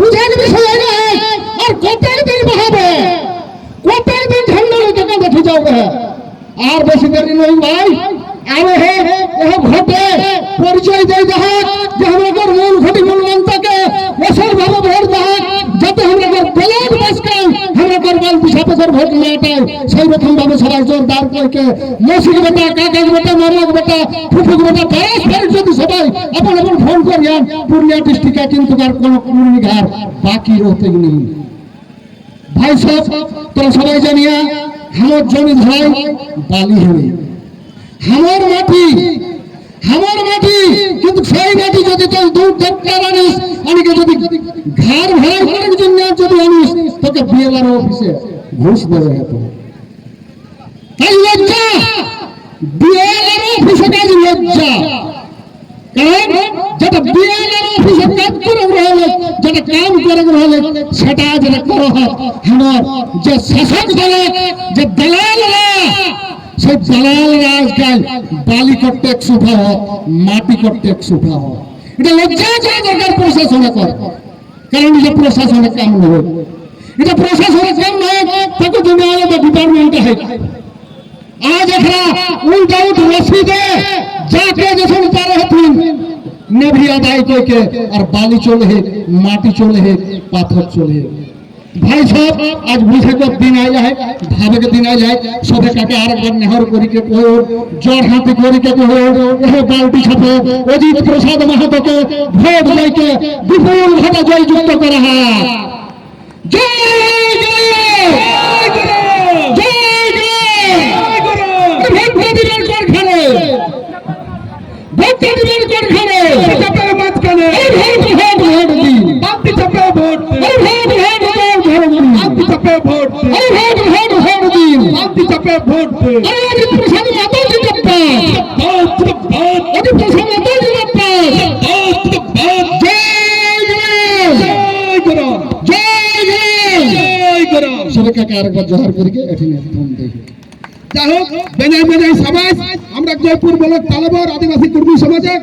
বুঝার বিষয় নয়, আর কটার দিন বহাবে কটার দিন ঠান্ডা লোকে বেঠে যাবে আর বেশি দেরি নেই ভাই, আরে হে এহ ঘটে, পরিচয় দেই দেখাক যে আমাদের মূল ঘটি মূল মন্ত্রকে এসর ভাবে ভোট দেখাক যাতে আমাদের ব্যালট বাসকাই আমাদের বাল বিশাপের ভোট মেটায় সেই রকম ভাবে সবাই জোরদার করকে মসিক বেটা কাকাজ বেটা মারলাক বেটা, ফুফুক বেটা পারস্পরিক যদি সবাই আপন আপন করিয়ান পুরুলিয়া ডিস্ট্রিক্টে কিন্তু আর কোনো কুড়ি ঘর বাকি রহতে নেই। ভাই সব তোরা সবাই জানিয়া আমার জমি ভাই বালি হবে। আমার মাটি আমার মাটি, কিন্তু সেই মাটি যদি তুই দূর দপ্তর আনিস অনেকে যদি ঘর ভাড়া করার জন্য যদি আনিস তোকে বিএলআর অফিসে ঘুষ দেবে হতো তাই লজ্জা বিএলআর অফিসে কাজ লজ্জা। কারণ যেটা বিএলআর অফিসে কাজ করে রহলে যেটা কাম করে রহলে সেটা যেটা করা হয় আমার যে শাসক দলের যে দালালরা সেই দালালরা আজকাল বালি করতে একশো উঠাও মাটি করতে একশো উঠাও এটা লজ্জা করা দরকার প্রশাসনে কর কারণ এটা প্রশাসনের কাম নয় এটা প্রশাসনের কাম নয় তাকে জন্য আলাদা ডিপার্টমেন্টে হয় আজ এখানে উইদাউট রসিদে যাকে যখন পারে আর বালি চলে হে, মাটি চলে হে, পাথর চলে হে। ভাই সাহেব, আজ বুঝে কব দিন আয় যায় ভাবে দিন আই সবে কাকে আর আরেকবার নেহর করিকে কহো জোর হাতে করিকে কহো এহ বালটি সাথে অজিত প্রসাদ মাহাতোকে ভোট লাইকে বিপুল ভোটে জয়যুক্ত করা হয়। জয় জয় জয় জয় ভোট দিবেন কোন আমরা জয়পুর ব্লক তালাবর আদিবাসী কর্মী সমাজে